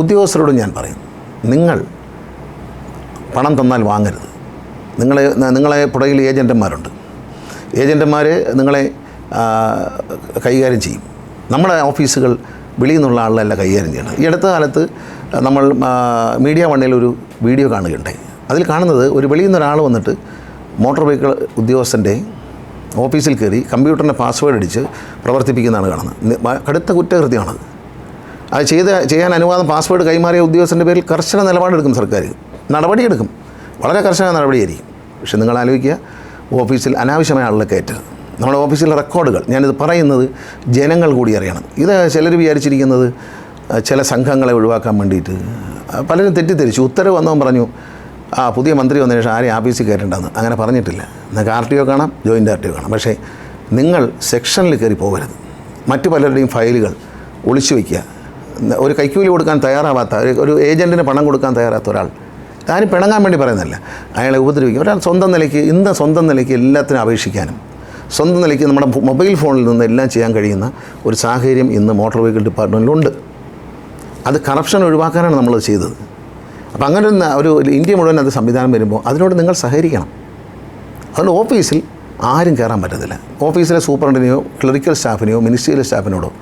ഉദ്യോഗസ്ഥരോടും ഞാൻ പറയും നിങ്ങൾ പണം തന്നാൽ വാങ്ങരുത്. നിങ്ങളെ നിങ്ങളെ പുറകിൽ ഏജന്റന്മാരുണ്ട് ഏജന്റന്മാർ നിങ്ങളെ കൈകാര്യം ചെയ്യും. നമ്മുടെ ഓഫീസുകൾ വെളിയിൽ നിന്നുള്ള ആളല്ല കൈകാര്യം ചെയ്യണം ഈ അടുത്ത കാലത്ത് നമ്മൾ മീഡിയ വണ്ണിൽ ഒരു വീഡിയോ കാണുകയുണ്ടായി. അതിൽ കാണുന്നത് ഒരു വെളിയിൽ നിന്ന് ഒരാൾ വന്നിട്ട് മോട്ടോർ വെഹിക്കിൾ ഉദ്യോഗസ്ഥന്റെ ഓഫീസിൽ കയറി കമ്പ്യൂട്ടറിന്റെ പാസ്വേഡ് അടിച്ച് പ്രവർത്തിപ്പിക്കുന്നതാണ് കാണുന്നത്. കടുത്ത കുറ്റകൃത്യമാണത്. അത് ചെയ്ത് ചെയ്യാൻ അനുവാദം പാസ്വേഡ് കൈമാറിയ ഉദ്യോഗസ്ഥന്റെ പേരിൽ കർശന നിലപാടെടുക്കും സർക്കാർ. നടപടിയെടുക്കും. വളരെ കർശന നടപടിയായിരിക്കും. പക്ഷെ നിങ്ങൾ ആലോചിക്കുക ഓഫീസിൽ അനാവശ്യമായ ആളുകളെ കയറ്റരുത്. നമ്മുടെ ഓഫീസിലെ റെക്കോർഡുകൾ ഞാനിത് പറയുന്നത് ജനങ്ങൾ കൂടി അറിയണം. ഇത് ചിലർ വിചാരിച്ചിരിക്കുന്നത് ചില സംഘങ്ങളെ ഒഴിവാക്കാൻ വേണ്ടിയിട്ട്. പലരും തെറ്റിദ്ധരിച്ചു. ഉത്തരവ് വന്നവൻ പറഞ്ഞു ആ പുതിയ മന്ത്രി വന്നതിന് ശേഷം ആരെയും ആഫീസിൽ കയറ്റേണ്ടതെന്ന് അങ്ങനെ പറഞ്ഞിട്ടില്ല. നിങ്ങൾക്ക് ആർ ടി ഒ കാണാം ജോയിന്റ് ആർ ടി ഒ കാണാം. പക്ഷേ നിങ്ങൾ സെക്ഷനിൽ കയറി പോകരുത്. മറ്റു പലരുടെയും ഫയലുകൾ ഒളിച്ചു വയ്ക്കുക. ഒരു കൈക്കൂലി കൊടുക്കാൻ തയ്യാറാവാത്ത ഒരു- ഏജന്റിന് പണം കൊടുക്കാൻ തയ്യാറാത്ത ഒരാൾ. ആരും പിണങ്ങാൻ വേണ്ടി പറയുന്നില്ല അയാളെ ഉപദ്രവിക്കും. ഒരാൾ സ്വന്തം നിലയ്ക്ക് ഇന്ന് സ്വന്തം നിലയ്ക്ക് എല്ലാത്തിനും അപേക്ഷിക്കാനും. സ്വന്തം നിലയ്ക്ക് നമ്മുടെ മൊബൈൽ ഫോണിൽ നിന്ന് എല്ലാം ചെയ്യാൻ കഴിയുന്ന ഒരു സാഹചര്യം ഇന്ന് മോട്ടോർ വെഹിക്കിൾ ഡിപ്പാർട്ട്മെന്റിലുണ്ട് അത് കറപ്ഷൻ ഒഴിവാക്കാനാണ് നമ്മൾ ചെയ്തത്. അപ്പോൾ അങ്ങനെ ഒരു ഇന്ത്യ മുഴുവൻ അത് സംവിധാനം വരുമ്പോൾ അതിനോട് നിങ്ങൾ സഹകരിക്കണം. അതുകൊണ്ട് ഓഫീസിൽ ആരും കയറാൻ പറ്റത്തില്ല. ഓഫീസിലെ സൂപ്രണ്ടിനെയോ ക്ലറിക്കൽ സ്റ്റാഫിനെയോ മിനിസ്ട്രിയൽ സ്റ്റാഫിനോടോ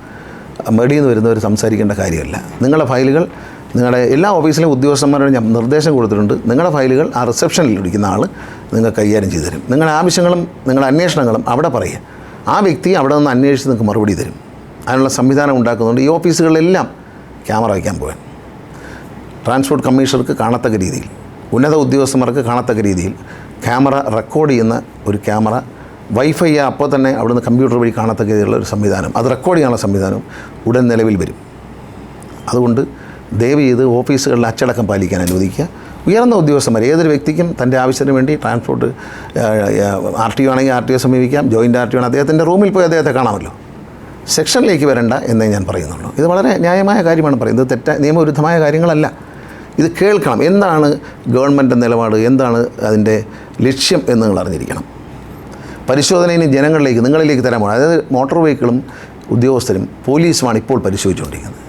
മെഡിയിൽ നിന്ന് വരുന്നവർ സംസാരിക്കേണ്ട കാര്യമല്ല. നിങ്ങളുടെ ഫയലുകൾ നിങ്ങളുടെ എല്ലാ ഓഫീസിലെ ഉദ്യോഗസ്ഥന്മാരോട് ഞാൻ നിർദ്ദേശം കൊടുത്തിട്ടുണ്ട്. നിങ്ങളുടെ ഫയലുകൾ ആ റിസപ്ഷനിൽ ഇരിക്കുന്ന ആൾ നിങ്ങൾ കൈകാര്യം ചെയ്തു തരും. നിങ്ങളുടെ ആവശ്യങ്ങളും നിങ്ങളുടെ അന്വേഷണങ്ങളും അവിടെ പറയുക. ആ വ്യക്തി അവിടെ നിന്ന് അന്വേഷിച്ച് നിങ്ങൾക്ക് മറുപടി തരും. അതിനുള്ള സംവിധാനം ഉണ്ടാക്കുന്നുണ്ട് ഈ ഓഫീസുകളിലെല്ലാം ക്യാമറ വയ്ക്കാൻ പോകാൻ. ട്രാൻസ്പോർട്ട് കമ്മീഷണർക്ക് കാണത്തക്ക രീതിയിൽ ഉന്നത ഉദ്യോഗസ്ഥന്മാർക്ക് കാണത്തക്ക രീതിയിൽ ക്യാമറ റെക്കോർഡ് ചെയ്യുന്ന ഒരു ക്യാമറ വൈഫൈ അപ്പോൾ തന്നെ അവിടുന്ന് കമ്പ്യൂട്ടർ വഴി കാണത്തക്ക രീതിയിലുള്ള ഒരു സംവിധാനം. അത് റെക്കോർഡ് ചെയ്യാനുള്ള സംവിധാനം ഉടൻ നിലവിൽ വരും. അതുകൊണ്ട് ദയവ് ചെയ്ത് ഓഫീസുകളിൽ അച്ചടക്കം പാലിക്കാൻ അനുവദിക്കുക. ഉയർന്ന ഉദ്യോഗസ്ഥന്മാർ ഏതൊരു വ്യക്തിക്കും തന്റെ ആവശ്യത്തിന് വേണ്ടി ട്രാൻസ്പോർട്ട് ആർ ടി ഒ ആണെങ്കിൽ ആർ ടി ഒ സമീപിക്കാം ജോയിന്റ് ആർ ടി ഒ ആണ് അദ്ദേഹത്തിന്റെ റൂമിൽ പോയി അദ്ദേഹത്തെ കാണാമല്ലോ. സെക്ഷനിലേക്ക് വരണ്ട എന്നേ ഞാൻ പറയുന്നുള്ളൂ. ഇത് വളരെ ന്യായമായ കാര്യമാണ് പറയുന്നത്. തെറ്റ നിയമവിരുദ്ധമായ കാര്യങ്ങളല്ല. ഇത് കേൾക്കണം. എന്താണ് ഗവൺമെന്റ് നിലപാട്? എന്താണ് അതിന്റെ ലക്ഷ്യം എന്ന് നിങ്ങൾ അറിഞ്ഞിരിക്കണം. പരിശോധന ഇനി ജനങ്ങളിലേക്ക് നിങ്ങളിലേക്ക് തരാൻ പോകണം. അതായത് മോട്ടോർ വെഹിക്കിളും ഉദ്യോഗസ്ഥരും പോലീസുമാണ് ഇപ്പോൾ പരിശോധിച്ചുകൊണ്ടിരിക്കുന്നത്.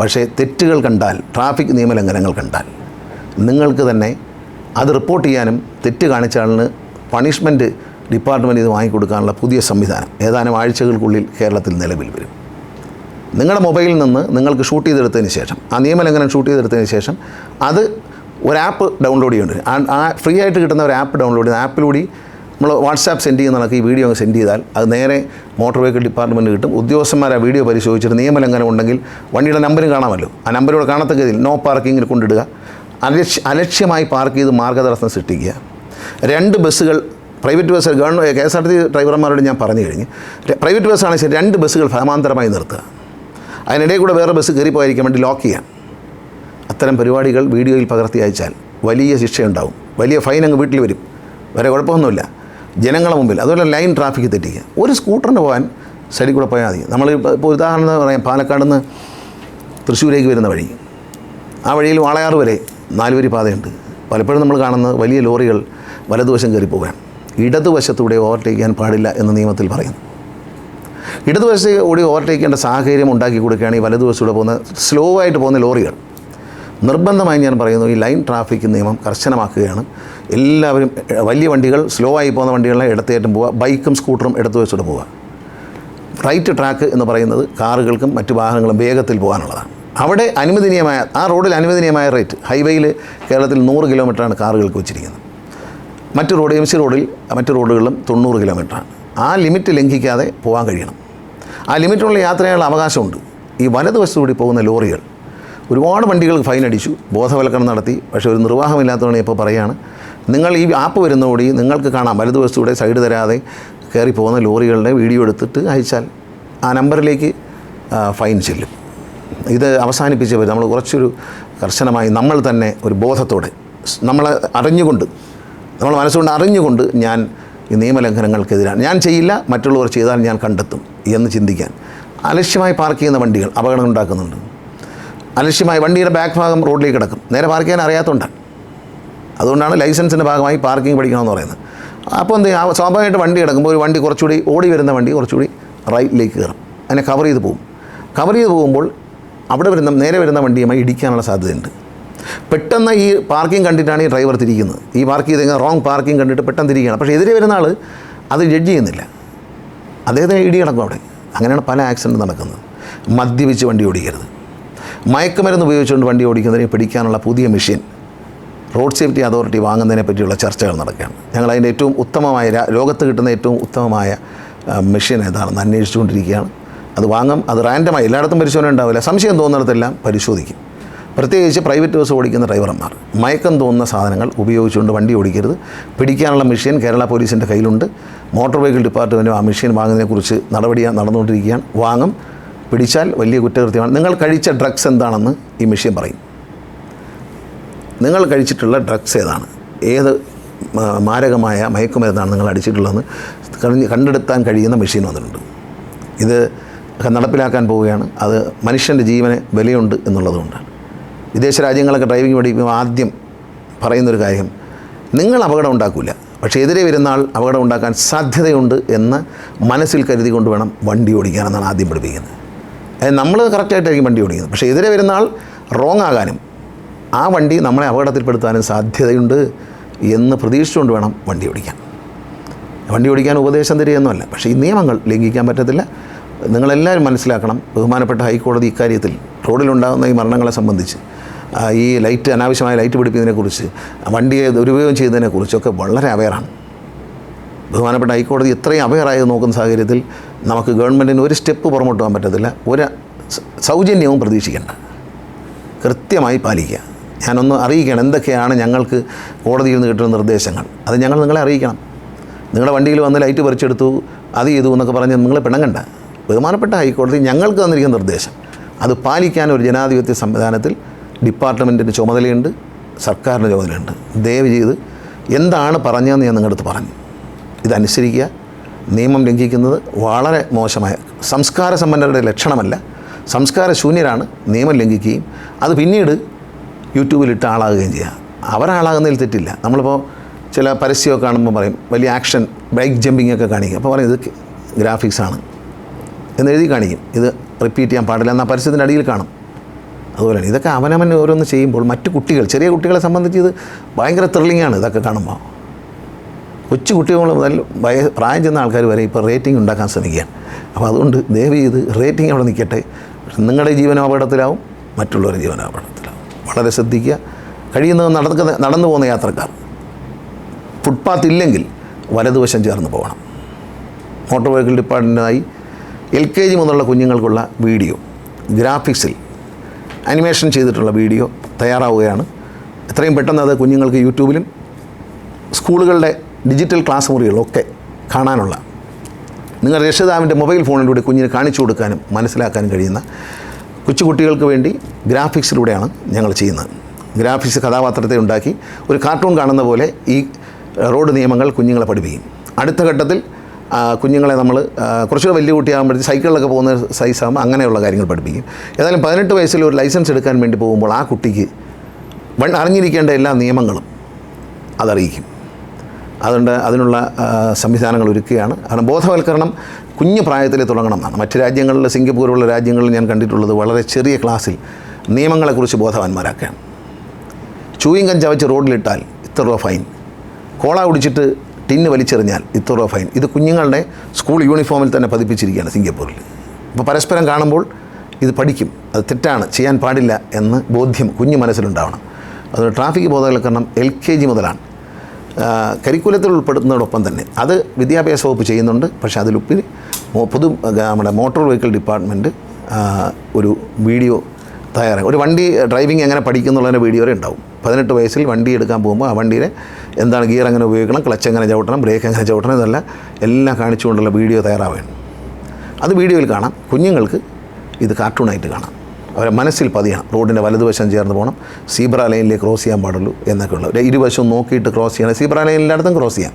പക്ഷേ തെറ്റുകൾ കണ്ടാൽ ട്രാഫിക് നിയമലംഘനങ്ങൾ കണ്ടാൽ നിങ്ങൾക്ക് തന്നെ അത് റിപ്പോർട്ട് ചെയ്യാനും തെറ്റ് കാണിച്ച പണിഷ്മെന്റ് ഡിപ്പാർട്ട്മെന്റ് ഇത് വാങ്ങിക്കൊടുക്കാനുള്ള പുതിയ സംവിധാനം ഏതാനും ആഴ്ചകൾക്കുള്ളിൽ കേരളത്തിൽ നിലവിൽ വരും. നിങ്ങളുടെ മൊബൈലിൽ നിന്ന് നിങ്ങൾക്ക് ഷൂട്ട് ചെയ്തെടുത്തതിന് ശേഷം ആ നിയമലംഘനം ഷൂട്ട് ചെയ്തെടുത്തതിന് ശേഷം അത് ഒരു ആപ്പ് ഡൗൺലോഡ് ചെയ്യേണ്ടി ആ ഫ്രീ ആയിട്ട് കിട്ടുന്ന ഒരു ആപ്പ് ഡൗൺലോഡ് ചെയ്യുന്ന ആപ്പിലൂടെ നമ്മൾ വാട്സാപ്പ് സെൻഡ് ചെയ്യുന്ന കണക്ക് ഈ വീഡിയോ അങ്ങ് സെൻഡ് ചെയ്താൽ അത് നേരെ മോട്ടോർ വെഹിക്കിൾ ഡിപ്പാർട്ട്മെന്റ് കിട്ടും. ഉദ്യോഗസ്ഥന്മാർ ആ വീഡിയോ പരിശോധിച്ചിട്ട് നിയമലംഘനം ഉണ്ടെങ്കിൽ വണ്ടിയുടെ നമ്പരും കാണാമല്ലോ. ആ നമ്പരോട് കാണത്തക്ക നോ പാർക്കിങ്ങിൽ കൊണ്ടിടുക. അലക്ഷ്യ അലക്ഷ്യമായി പാർക്ക് ചെയ്ത് മാർഗദർശനം സൃഷ്ടിക്കുക. രണ്ട് ബസ്സുകൾ private bus government K S R T ഡ്രൈവർമാരോട് ഞാൻ പറഞ്ഞു കഴിഞ്ഞ് പ്രൈവറ്റ് ബസ്സാണെങ്കിൽ ശരി രണ്ട് ബസ്സുകൾ സമാന്തരമായി നിർത്തുക. അതിനിടയിൽ കൂടെ വേറെ ബസ് കയറിപ്പോയിരിക്കാൻ വേണ്ടി ലോക്ക് ചെയ്യാം അത്തരം പരിപാടികൾ വീഡിയോയിൽ പകർത്തി അയച്ചാൽ വലിയ ശിക്ഷയുണ്ടാവും. വലിയ ഫൈൻ അങ്ങ് വീട്ടിൽ വരും. വേറെ കുഴപ്പമൊന്നുമില്ല. ജനങ്ങളുടെ മുമ്പിൽ. അതുപോലെ ലൈൻ ട്രാഫിക് തെറ്റിക്കുക. ഒരു സ്കൂട്ടറിന് പോകാൻ സൈഡിൽ കൂടെ പോയാൽ മതി. നമ്മൾ ഇപ്പോൾ ഉദാഹരണം പറയാം പാലക്കാട് നിന്ന് തൃശ്ശൂരേക്ക് വരുന്ന വഴി. ആ വഴിയിൽ വാളയാറ് വരെ നാലുവരി പാതയുണ്ട്. പലപ്പോഴും നമ്മൾ കാണുന്നത് വലിയ ലോറികൾ വലതുവശം കയറി പോകാൻ ഇടതുവശത്തൂടെ ഓവർടേക്ക് ചെയ്യാൻ പാടില്ല എന്ന് നിയമത്തിൽ പറയുന്നു. ഇടതുവശത്തൂടെ ഓവർടേക്ക് ചെയ്യേണ്ട സാഹചര്യം ഉണ്ടാക്കി കൊടുക്കുകയാണെങ്കിൽ വലതുവശത്തൂടെ പോകുന്ന സ്ലോ ആയിട്ട് പോകുന്ന ലോറികൾ നിർബന്ധമായി ഞാൻ പറയുന്നു ഈ ലൈൻ ട്രാഫിക് നിയമം കർശനമാക്കുകയാണ്. എല്ലാവരും വലിയ വണ്ടികൾ സ്ലോ ആയി പോകുന്ന വണ്ടികളെ ഇടത്തേറ്റം പോവുക ബൈക്കും സ്കൂട്ടറും എടുത്തു വെച്ചിട്ട് പോവുക. റൈറ്റ് ട്രാക്ക് എന്ന് പറയുന്നത് കാറുകൾക്കും മറ്റു വാഹനങ്ങളും വേഗത്തിൽ പോകാനുള്ളതാണ്. അവിടെ അനുവദനീയമായ ആ റോഡിൽ അനുവദനീയമായ റേറ്റ് ഹൈവേയിൽ കേരളത്തിൽ നൂറ് കിലോമീറ്ററാണ് കാറുകൾക്ക് വെച്ചിരിക്കുന്നത്. മറ്റു റോഡ് എം സി റോഡിൽ മറ്റു റോഡുകളിലും തൊണ്ണൂറ് കിലോമീറ്ററാണ്. ആ ലിമിറ്റ് ലംഘിക്കാതെ പോകാൻ കഴിയണം. ആ ലിമിറ്റുള്ള യാത്രയുള്ള അവകാശമുണ്ട്. ഈ വലതുവശത്തുകൂടി പോകുന്ന ലോറികൾ ഒരുപാട് വണ്ടികൾ ഫൈൻ അടിച്ചു ബോധവൽക്കരണം നടത്തി. പക്ഷേ ഒരു നിർവാഹമില്ലാത്തതാണ് ഇപ്പോൾ പറയുകയാണ് നിങ്ങൾ ഈ ആപ്പ് വരുന്നതോടി നിങ്ങൾക്ക് കാണാം വലതുവശത്തൂടെ സൈഡ് തരാതെ കയറി പോകുന്ന ലോറികളുടെ വീഡിയോ എടുത്തിട്ട് അയച്ചാൽ ആ നമ്പറിലേക്ക് ഫൈൻ ചെല്ലും. ഇത് അവസാനിപ്പിച്ച് വരും നമ്മൾ കുറച്ചൊരു കർശനമായി നമ്മൾ തന്നെ ഒരു ബോധത്തോടെ നമ്മൾ അറിഞ്ഞുകൊണ്ട് നമ്മൾ മനസ്സുകൊണ്ട് അറിഞ്ഞുകൊണ്ട് ഞാൻ ഈ നിയമലംഘനങ്ങൾക്കെതിരാണ്. ഞാൻ ചെയ്യില്ല മറ്റുള്ളവർ ചെയ്താൽ ഞാൻ കണ്ടെത്തും എന്ന് ചിന്തിക്കാൻ അലക്ഷ്യമായി പാർക്ക് ചെയ്യുന്ന വണ്ടികൾ അപകടം ഉണ്ടാക്കുന്നുണ്ട്. അലക്ഷ്യമായി വണ്ടിയുടെ ബാക്ക് ഭാഗം റോഡിലേക്ക് കിടക്കും. നേരെ പാർക്ക് ചെയ്യാൻ അറിയാത്തതുകൊണ്ടാണ് അതുകൊണ്ടാണ് ലൈസൻസിന്റെ ഭാഗമായി പാർക്കിംഗ് പഠിക്കണമെന്ന് പറയുന്നത്. അപ്പോൾ എന്ത് ചെയ്യും? സ്വാഭാവികമായിട്ട് വണ്ടി കിടക്കുമ്പോൾ ഒരു വണ്ടി കുറച്ചുകൂടി ഓടി വരുന്ന വണ്ടി കുറച്ചുകൂടി റൈറ്റിലേക്ക് കയറും. അതിനെ കവർ ചെയ്ത് പോകും. കവർ ചെയ്ത് പോകുമ്പോൾ അവിടെ വരുന്ന നേരെ വരുന്ന വണ്ടിയുമായി ഇടിക്കാനുള്ള സാധ്യതയുണ്ട്. പെട്ടെന്ന് ഈ പാർക്കിംഗ് കണ്ടിട്ടാണ് ഈ ഡ്രൈവർ തിരിക്കുന്നത്. ഈ പാർക്ക് ചെയ്ത് റോങ് പാർക്കിംഗ് കണ്ടിട്ട് പെട്ടെന്ന് തിരിക്കുകയാണ്. പക്ഷേ എതിരെ വരുന്ന ആൾ അത് ജഡ്ജ് ചെയ്യുന്നില്ല. അദ്ദേഹത്തിന് ഇടി കിടക്കും അവിടെ. അങ്ങനെയാണ് പല ആക്സിഡന്റ് നടക്കുന്നത്. മദ്യപിച്ച് വണ്ടി ഓടിക്കരുത്. മയക്കുമരുന്ന് ഉപയോഗിച്ചുകൊണ്ട് വണ്ടി ഓടിക്കുന്നതിനെ പിടിക്കാനുള്ള പുതിയ മെഷീൻ. റോഡ് സേഫ്റ്റി അതോറിറ്റി വാങ്ങുന്നതിനെ പറ്റിയുള്ള ചർച്ചകൾ നടക്കുകയാണ്. ഞങ്ങൾ അതിന്റെ ഏറ്റവും ഉത്തമമായ ലോകത്ത് കിട്ടുന്ന ഏറ്റവും ഉത്തമമായ മെഷീൻ ഏതാണെന്ന് അന്വേഷിച്ചുകൊണ്ടിരിക്കുകയാണ്. അത് വാങ്ങും അത് റാൻഡമായി എല്ലായിടത്തും പരിശോധന ഉണ്ടാവില്ല. സംശയം തോന്നുന്നിടത്തെല്ലാം പരിശോധിക്കും. പ്രത്യേകിച്ച് പ്രൈവറ്റ് ബസ് ഓടിക്കുന്ന ഡ്രൈവർമാർ മയക്കം തോന്നുന്ന സാധനങ്ങൾ ഉപയോഗിച്ചുകൊണ്ട് വണ്ടി ഓടിക്കരുത്. പിടിക്കാനുള്ള മെഷീൻ കേരള പോലീസിന്റെ കയ്യിലുണ്ട്. മോട്ടോർ വെഹിക്കിൾ ഡിപ്പാർട്ട്മെന്റും ആ മെഷീൻ വാങ്ങുന്നതിനെക്കുറിച്ച് നടപടി നടന്നുകൊണ്ടിരിക്കുകയാണ്. വാങ്ങും പിടിച്ചാൽ വലിയ കുറ്റകൃത്യമാണ്. നിങ്ങൾ കഴിച്ച ഡ്രഗ്സ് എന്താണെന്ന് ഈ മെഷീൻ പറയും. നിങ്ങൾ കഴിച്ചിട്ടുള്ള ഡ്രഗ്സ് ഏതാണ്? ഏത് മാരകമായ മയക്കുമരുന്നാണ് നിങ്ങൾ അടിച്ചിട്ടുള്ളതെന്ന് കഴിഞ്ഞ് കണ്ടെടുത്താൻ കഴിയുന്ന മെഷീൻ വന്നിട്ടുണ്ട്. ഇത് നടപ്പിലാക്കാൻ പോവുകയാണ്. അത് മനുഷ്യന്റെ ജീവന് വിലയുണ്ട് എന്നുള്ളതുകൊണ്ടാണ് വിദേശ രാജ്യങ്ങളൊക്കെ ഡ്രൈവിംഗ് പഠിക്കുമ്പോൾ ആദ്യം പറയുന്നൊരു കാര്യം നിങ്ങൾ അപകടം ഉണ്ടാക്കില്ല പക്ഷേ എതിരെ വരുന്ന ആൾ അപകടം ഉണ്ടാക്കാൻ സാധ്യതയുണ്ട് എന്ന് മനസ്സിൽ കരുതി കൊണ്ട് വേണം വണ്ടി ഓടിക്കാനെന്നാണ് ആദ്യം പഠിപ്പിക്കുന്നത്. നമ്മൾ കറക്റ്റായിട്ടായിരിക്കും വണ്ടി ഓടിക്കുന്നത്. പക്ഷേ എതിരെ വരുന്ന ആൾ റോങ് ആകാനും ആ വണ്ടി നമ്മളെ അപകടത്തിൽപ്പെടുത്താനും സാധ്യതയുണ്ട് എന്ന് പ്രതീക്ഷിച്ചുകൊണ്ട് വേണം വണ്ടി ഓടിക്കാൻ. വണ്ടി ഓടിക്കാൻ ഉപദേശം തരികയൊന്നുമല്ല. പക്ഷേ ഈ നിയമങ്ങൾ ലംഘിക്കാൻ പറ്റത്തില്ല. നിങ്ങളെല്ലാവരും മനസ്സിലാക്കണം ബഹുമാനപ്പെട്ട ഹൈക്കോടതി ഇക്കാര്യത്തിൽ റോഡിലുണ്ടാകുന്ന ഈ മരണങ്ങളെ സംബന്ധിച്ച് ഈ ലൈറ്റ് അനാവശ്യമായ ലൈറ്റ് പിടിപ്പിക്കുന്നതിനെക്കുറിച്ച് വണ്ടിയെ ദുരുപയോഗം ചെയ്യുന്നതിനെക്കുറിച്ചൊക്കെ വളരെ അവെയറാണ് ബഹുമാനപ്പെട്ട ഹൈക്കോടതി ഇത്രയും അവയറായത് നോക്കുന്ന സാഹചര്യത്തിൽ നമുക്ക് ഗവൺമെന്റിന് ഒരു സ്റ്റെപ്പ് പുറമോട്ട് പോകാൻ പറ്റത്തില്ല. ഒരു സൗജന്യവും പ്രതീക്ഷിക്കേണ്ട. കൃത്യമായി പാലിക്കുക. ഞാനൊന്ന് അറിയിക്കണം എന്തൊക്കെയാണ് ഞങ്ങൾക്ക് കോടതിയിൽ നിന്ന് കിട്ടുന്ന നിർദ്ദേശങ്ങൾ. അത് ഞങ്ങൾ നിങ്ങളെ അറിയിക്കണം. നിങ്ങളുടെ വണ്ടിയിൽ വന്ന് ലൈറ്റ് പറിച്ചെടുത്തു അത് ചെയ്തു എന്നൊക്കെ പറഞ്ഞ് നിങ്ങൾ പിണങ്ങണ്ട. ബഹുമാനപ്പെട്ട ഹൈക്കോടതി ഞങ്ങൾക്ക് തന്നിരിക്കുന്ന നിർദ്ദേശം. അത് പാലിക്കാൻ ഒരു ജനാധിപത്യ സംവിധാനത്തിൽ ഡിപ്പാർട്ട്മെന്റിന്റെ ചുമതലയുണ്ട് സർക്കാരിന്റെ ചുമതലയുണ്ട്. ദയവ് ചെയ്ത് എന്താണ് പറഞ്ഞതെന്ന് ഞാൻ നിങ്ങളുടെ അടുത്ത് പറഞ്ഞു. ഇതനുസരിക്കുക. നിയമം ലംഘിക്കുന്നത് വളരെ മോശമായ സംസ്കാര സമ്പന്നരുടെ ലക്ഷണമല്ല. സംസ്കാര ശൂന്യരാണ് നിയമം ലംഘിക്കുകയും അത് പിന്നീട് യൂട്യൂബിലിട്ട് ആളാകുകയും ചെയ്യുക. അവരാളാകുന്നതിൽ തെറ്റില്ല. നമ്മളിപ്പോൾ ചില പരസ്യമൊക്കെ കാണുമ്പോൾ പറയും വലിയ ആക്ഷൻ ബൈക്ക് ജമ്പിങ് ഒക്കെ കാണിക്കും. അപ്പോൾ പറയും ഇത് ഗ്രാഫിക്സ് ആണ് എന്ന് എഴുതി കാണിക്കും. ഇത് റിപ്പീറ്റ് ചെയ്യാൻ പാടില്ല എന്നാൽ പരസ്യത്തിന്റെ അടിയിൽ കാണും. അതുപോലെ തന്നെ ഇതൊക്കെ അവനവൻ ഓരോന്ന് ചെയ്യുമ്പോൾ മറ്റു കുട്ടികൾ ചെറിയ കുട്ടികളെ സംബന്ധിച്ച് ഇത് ഭയങ്കര ത്രില്ലിങ്ങാണ് ഇതൊക്കെ കാണുമ്പോൾ കൊച്ചു കുട്ടികൾ മുതൽ വയ പ്രായം ചെന്ന ആൾക്കാർ വരെ ഇപ്പോൾ റേറ്റിംഗ് ഉണ്ടാക്കാൻ ശ്രമിക്കുകയാണ്. അപ്പോൾ അതുകൊണ്ട് ദയവ് ചെയ്ത് റേറ്റിംഗ് അവിടെ നിൽക്കട്ടെ. നിങ്ങളുടെ ജീവനാപകടത്തിലാവും മറ്റുള്ളവരുടെ ജീവനാപകടത്തിലാവും. വളരെ ശ്രദ്ധിക്കുക. കഴിയുന്നത് നടക്കുന്ന നടന്നു പോകുന്ന യാത്രക്കാർ ഫുട്പാത്ത് ഇല്ലെങ്കിൽ വലതുവശം ചേർന്ന് പോകണം. മോട്ടോർ വെഹിക്കിൾ ഡിപ്പാർട്ട്മെന്റിനായി എൽ കെ ജി മുതലുള്ള കുഞ്ഞുങ്ങൾക്കുള്ള വീഡിയോ ഗ്രാഫിക്സിൽ അനിമേഷൻ ചെയ്തിട്ടുള്ള വീഡിയോ തയ്യാറാവുകയാണ്. എത്രയും പെട്ടെന്ന് അത് കുഞ്ഞുങ്ങൾക്ക് യൂട്യൂബിലും സ്കൂളുകളുടെ ഡിജിറ്റൽ ക്ലാസ് മുറികളൊക്കെ കാണാനുള്ള. നിങ്ങൾ രക്ഷിതാവിന്റെ മൊബൈൽ ഫോണിലൂടെ കുഞ്ഞിന് കാണിച്ചു കൊടുക്കാനും മനസ്സിലാക്കാനും കഴിയുന്ന കൊച്ചുകുട്ടികൾക്ക് വേണ്ടി ഗ്രാഫിക്സിലൂടെയാണ് ഞങ്ങൾ ചെയ്യുന്നത്. ഗ്രാഫിക്സ് കഥാപാത്രത്തെ ഉണ്ടാക്കി ഒരു കാർട്ടൂൺ കാണുന്ന പോലെ ഈ റോഡ് നിയമങ്ങൾ കുഞ്ഞുങ്ങളെ പഠിപ്പിക്കും. അടുത്ത ഘട്ടത്തിൽ കുഞ്ഞുങ്ങളെ നമ്മൾ കുറച്ചുകൂടെ വലിയ കുട്ടിയാകുമ്പോഴത്തേക്ക് സൈക്കിളിലൊക്കെ പോകുന്ന സൈസാകുമ്പോൾ അങ്ങനെയുള്ള കാര്യങ്ങൾ പഠിപ്പിക്കും. ഏതായാലും പതിനെട്ട് വയസ്സിൽ ഒരു ലൈസൻസ് എടുക്കാൻ വേണ്ടി പോകുമ്പോൾ ആ കുട്ടിക്ക് വൺ- അറിഞ്ഞിരിക്കേണ്ട എല്ലാ നിയമങ്ങളും അതറിയിക്കും. അതുകൊണ്ട് അതിനുള്ള സംവിധാനങ്ങൾ ഒരുക്കുകയാണ്. കാരണം ബോധവൽക്കരണം കുഞ്ഞു പ്രായത്തിൽ തുടങ്ങണം എന്നാണ് മറ്റ് രാജ്യങ്ങളിൽ സിംഗപ്പൂർ പോലുള്ള രാജ്യങ്ങളിൽ ഞാൻ കണ്ടിട്ടുള്ളത് വളരെ ചെറിയ ക്ലാസ്സിൽ നിയമങ്ങളെക്കുറിച്ച് ബോധവാന്മാരാക്കുകയാണ്. ചൂയിങ് കഞ്ചാവച്ച് റോഡിലിട്ടാൽ ഇത്ര രൂപ ഫൈൻ. കോള കുടിച്ചിട്ട് ടിന്ന് വലിച്ചെറിഞ്ഞാൽ ഇത്ര രൂപ ഫൈൻ. ഇത് കുഞ്ഞുങ്ങളുടെ സ്കൂൾ യൂണിഫോമിൽ തന്നെ പതിപ്പിച്ചിരിക്കുകയാണ് സിംഗപ്പൂരിൽ. അപ്പോൾ പരസ്പരം കാണുമ്പോൾ ഇത് പഠിക്കും. അത് തെറ്റാണ് ചെയ്യാൻ പാടില്ല എന്ന് ബോധ്യം കുഞ്ഞു മനസ്സിലുണ്ടാവണം. അതുകൊണ്ട് ട്രാഫിക് ബോധവൽക്കരണം എൽ കെ ജി മുതലാണ്. കരിക്കുലത്തിൽ ഉൾപ്പെടുത്തുന്നതോടൊപ്പം തന്നെ. അത് വിദ്യാഭ്യാസ വകുപ്പ് ചെയ്യുന്നുണ്ട്. പക്ഷേ അതിലുപ്പിൽ പൊതു നമ്മുടെ മോട്ടോർ വെഹിക്കിൾ ഡിപ്പാർട്ട്മെന്റ് ഒരു വീഡിയോ തയ്യാറായി ഒരു വണ്ടി ഡ്രൈവിംഗ് എങ്ങനെ പഠിക്കുന്നുള്ളതിന്റെ വീഡിയോ വരെ ഉണ്ടാവും. പതിനെട്ട് വയസ്സിൽ വണ്ടി എടുക്കാൻ പോകുമ്പോൾ ആ വണ്ടിയിൽ എന്താണ് ഗിയർ എങ്ങനെ ഉപയോഗിക്കണം ക്ലച്ച് എങ്ങനെ ചവിട്ടണം ബ്രേക്ക് എങ്ങനെ ചവിട്ടണം ഇതെല്ലാം എല്ലാം കാണിച്ചുകൊണ്ടുള്ള വീഡിയോ തയ്യാറാവുകയാണ്. അത് വീഡിയോയിൽ കാണാം. കുഞ്ഞുങ്ങൾക്ക് ഇത് കാർട്ടൂണായിട്ട് കാണാം. അവരെ മനസ്സിൽ പതിയണം. റോഡിന്റെ വലതുവശം ചേർന്ന് പോകണം. സീബ്ര ലൈനിലേക്ക് ക്രോസ് ചെയ്യാൻ പാടുള്ളൂ എന്നൊക്കെ ഉള്ളൂ ഇരുവശവും നോക്കിയിട്ട് ക്രോസ് ചെയ്യണം. സീബ്ര ലൈൻ എല്ലായിടത്തും ക്രോസ് ചെയ്യാം.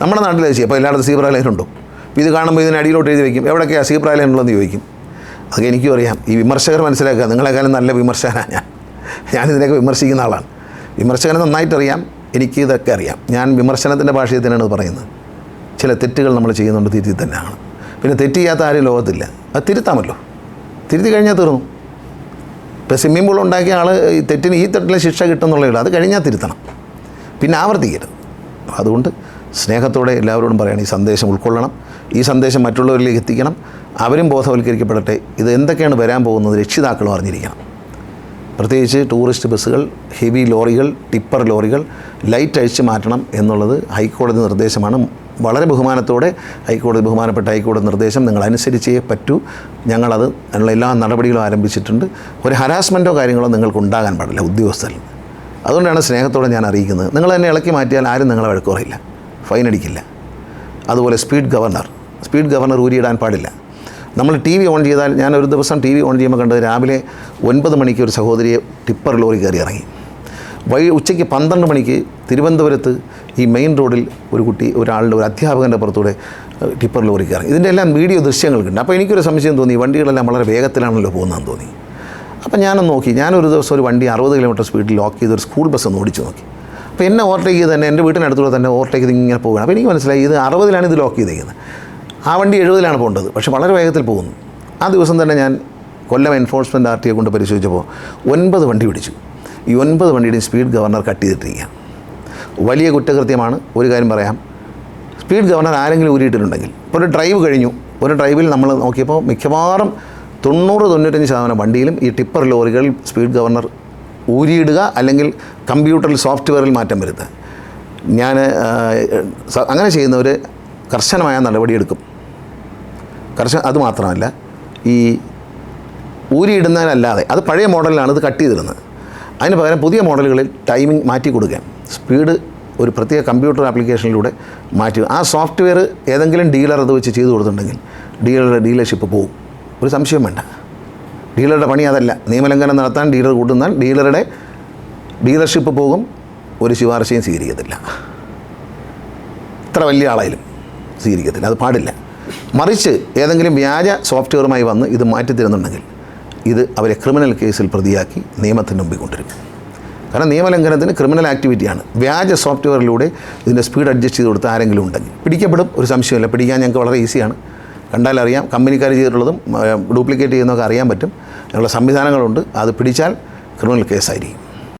നമ്മുടെ നാട്ടിൽ ചെയ്യാം അപ്പോൾ എല്ലായിടത്തും സീബ്ര ലൈൻ ഉണ്ടോ? അപ്പോൾ ഇത് കാണുമ്പോൾ ഇതിന് അടിയിലോട്ട് എഴുതി വയ്ക്കും. എവിടെയൊക്കെയാണ് സീബ്ര ലൈൻ ഉള്ളതെന്ന് ചോദിക്കും. അതൊക്കെ എനിക്കും അറിയാം. ഈ വിമർശകർ മനസ്സിലാക്കുക. നിങ്ങളെക്കാളും നല്ല വിമർശകനാണ് ഞാൻ. ഞാനിതിനൊക്കെ വിമർശിക്കുന്ന ആളാണ്. വിമർശകനെ നന്നായിട്ടറിയാം എനിക്ക് ഇതൊക്കെ അറിയാം. ഞാൻ വിമർശനത്തിന്റെ ഭാഷയിൽ തന്നെയാണ് പറയുന്നത്. ചില തെറ്റുകൾ നമ്മൾ ചെയ്യുന്നുണ്ട്. തിരുത്തി തന്നെയാണ്. പിന്നെ തെറ്റ് ചെയ്യാത്ത ആരും ലോകത്തില്ല. അത് തിരുത്താമല്ലോ. തിരുത്തി കഴിഞ്ഞാൽ തീർന്നു. ഇപ്പോൾ സ്വിമ്മിംഗ് പൂൾ ഉണ്ടാക്കിയ ആൾ തെറ്റിന് ഈ തെറ്റിലെ ശിക്ഷ കിട്ടുന്നുള്ളേ ഉള്ളൂ അത് കഴിഞ്ഞാൽ തിരുത്തണം. പിന്നെ ആവർത്തിക്കരുത്. അതുകൊണ്ട് സ്നേഹത്തോടെ എല്ലാവരോടും പറയണം ഈ സന്ദേശം ഉൾക്കൊള്ളണം ഈ സന്ദേശം മറ്റുള്ളവരിലേക്ക് എത്തിക്കണം അവരും ബോധവൽക്കരിക്കപ്പെടട്ടെ ഇത് എന്തൊക്കെയാണ് വരാൻ പോകുന്നത് രക്ഷിതാക്കളും അറിഞ്ഞിരിക്കണം. പ്രത്യേകിച്ച് ടൂറിസ്റ്റ് ബസ്സുകൾ ഹെവി ലോറികൾ ടിപ്പർ ലോറികൾ ലൈറ്റ് അഴിച്ചു മാറ്റണം എന്നുള്ളത് ഹൈക്കോടതി നിർദ്ദേശമാണ്. വളരെ ബഹുമാനത്തോടെ ഹൈക്കോടതി ബഹുമാനപ്പെട്ട ഹൈക്കോടതി നിർദ്ദേശം നിങ്ങൾ അനുസരിച്ചേ പറ്റൂ. ഞങ്ങളത് അതിനുള്ള എല്ലാ നടപടികളും ആരംഭിച്ചിട്ടുണ്ട്. ഒരു ഹരാസ്മെന്റോ കാര്യങ്ങളോ നിങ്ങൾക്ക് ഉണ്ടാകാൻ പാടില്ല ഉദ്യോഗസ്ഥരിൽ. അതുകൊണ്ടാണ് സ്നേഹത്തോടെ ഞാൻ അറിയിക്കുന്നത്. നിങ്ങൾ തന്നെ ഇളക്കി മാറ്റിയാൽ ആരും നിങ്ങളെ വഴക്ക് പറയില്ല ഫൈൻ അടിക്കില്ല. അതുപോലെ സ്പീഡ് ഗവർണർ സ്പീഡ് ഗവർണർ ഊരിയിടാൻ പാടില്ല. നമ്മൾ ടി വി ഓൺ ചെയ്താൽ ഞാൻ ഒരു ദിവസം ടി വി ഓൺ ചെയ്യുമ്പോൾ കണ്ടത് രാവിലെ ഒൻപത് മണിക്ക് ഒരു സഹോദരിയെ ടിപ്പർ ലോറി കയറി ഇറങ്ങി. വൈ ഉച്ചയ്ക്ക് പന്ത്രണ്ട് മണിക്ക് തിരുവനന്തപുരത്ത് ഈ മെയിൻ റോഡിൽ ഒരു കുട്ടി ഒരാളുടെ ഒരു അധ്യാപകന്റെ പുറത്തൂടെ ടിപ്പർ ലോറി കയറി ഇതിന്റെ എല്ലാം വീഡിയോ ദൃശ്യങ്ങൾക്കുണ്ട് അപ്പോൾ എനിക്കൊരു സംശയം തോന്നി വണ്ടികളെല്ലാം വളരെ വേഗത്തിലാണല്ലോ പോകുന്നതെന്ന് തോന്നി. അപ്പോൾ ഞാനൊന്ന് നോക്കി ഞാനൊരു ദിവസം ഒരു വണ്ടി അറുപത് കിലോമീറ്റർ സ്പീഡിൽ ലോക്ക് ചെയ്ത് ഒരു സ്കൂൾ ബസ് ഒന്ന് ഓടിച്ച് നോക്കി. അപ്പോൾ എന്നെ ഓവർടേക്ക് ചെയ്ത് തന്നെ എന്റെ വീട്ടിനടുത്തൂടെ തന്നെ ഓവർടേക്ക് ചെയ്ത് ഇങ്ങനെ പോവുകയാണ്. അപ്പോൾ എനിക്ക് മനസ്സിലായി ഇത് അറുപതിലാണ് ഇത് ലോക്ക് ചെയ്തിരിക്കുന്നത് ആ വണ്ടി എഴുപതിലാണ് പോകേണ്ടത് പക്ഷേ വളരെ വേഗത്തിൽ പോകുന്നു. ആ ദിവസം തന്നെ ഞാൻ കൊല്ലം എൻഫോഴ്സ്മെന്റ് ആർ ടിയെ കൊണ്ട് പരിശോധിച്ചപ്പോൾ ഒൻപത് വണ്ടി പിടിച്ചു. ഈ ഒൻപത് വണ്ടിയുടെയും സ്പീഡ് ഗവർണർ കട്ട് ചെയ്തിട്ടിരിക്കുകയാണ്. വലിയ കുറ്റകൃത്യമാണ്. ഒരു കാര്യം പറയാം. സ്പീഡ് ഗവർണർ ആരെങ്കിലും ഊരിയിട്ടിട്ടുണ്ടെങ്കിൽ. ഇപ്പോൾ ഒരു ഡ്രൈവ് കഴിഞ്ഞു. ഒരു ഡ്രൈവിൽ നമ്മൾ നോക്കിയപ്പോൾ മിക്കവാറും തൊണ്ണൂറ് തൊണ്ണൂറ്റഞ്ച് ശതമാനം വണ്ടിയിലും ഈ ടിപ്പർ ലോറികളിൽ സ്പീഡ് ഗവർണർ ഊരിയിടുക അല്ലെങ്കിൽ കമ്പ്യൂട്ടറിൽ സോഫ്റ്റ്വെയറിൽ മാറ്റം വരുത്തുക. ഞാൻ അങ്ങനെ ചെയ്യുന്നവർ കർശനമായ നടപടിയെടുക്കും. കർശന അത് മാത്രമല്ല ഈ ഊരിയിടുന്നതിനല്ലാതെ അത് പഴയ മോഡലിലാണ് ഇത് കട്ട് ചെയ്തിരുന്നത് അതിന് പകരം പുതിയ മോഡലുകളിൽ ടൈമിംഗ് മാറ്റി കൊടുക്കുകയാണ് സ്പീഡ് ഒരു പ്രത്യേക കമ്പ്യൂട്ടർ ആപ്ലിക്കേഷനിലൂടെ മാറ്റി. ആ സോഫ്റ്റ്വെയർ ഏതെങ്കിലും ഡീലർ അത് വെച്ച് ചെയ്തു കൊടുത്തിട്ടുണ്ടെങ്കിൽ ഡീലറുടെ ഡീലർഷിപ്പ് പോകും ഒരു സംശയം വേണ്ട. ഡീലറുടെ പണി അതല്ല. നിയമലംഘനം നടത്താൻ ഡീലർ കൂട്ടുന്നാൽ ഡീലറുടെ ഡീലർഷിപ്പ് പോകും. ഒരു ശുപാർശയും സ്വീകരിക്കത്തില്ല. ഇത്ര വലിയ ആളായാലും സ്വീകരിക്കത്തില്ല. അത് പാടില്ല. മറിച്ച് ഏതെങ്കിലും വ്യാജ സോഫ്റ്റ്വെയറുമായി വന്ന് ഇത് മാറ്റിത്തരുന്നുണ്ടെങ്കിൽ ഇത് അവരെ ക്രിമിനൽ കേസിൽ പ്രതിയാക്കി നിയമത്തിന് മുമ്പിൽ കൊണ്ടുവരും. കാരണം നിയമലംഘനത്തിന് ക്രിമിനൽ ആക്ടിവിറ്റിയാണ് വ്യാജ സോഫ്റ്റ്വെയറിലൂടെ ഇതിന്റെ സ്പീഡ് അഡ്ജസ്റ്റ് ചെയ്ത് കൊടുത്ത ആരെങ്കിലും ഉണ്ടെങ്കിൽ. പിടിക്കപ്പെടും ഒരു സംശയമില്ല പിടിക്കാൻ ഞങ്ങൾക്ക് വളരെ ഈസിയാണ് കണ്ടാൽ അറിയാം. കമ്പനിക്കാർ ചെയ്തിട്ടുള്ളതും ഡ്യൂപ്ലിക്കേറ്റ് ചെയ്യുന്നതൊക്കെ അറിയാൻ പറ്റും. ഞങ്ങളുടെ സംവിധാനങ്ങളുണ്ട്. അത് പിടിച്ചാൽ ക്രിമിനൽ കേസായിരിക്കും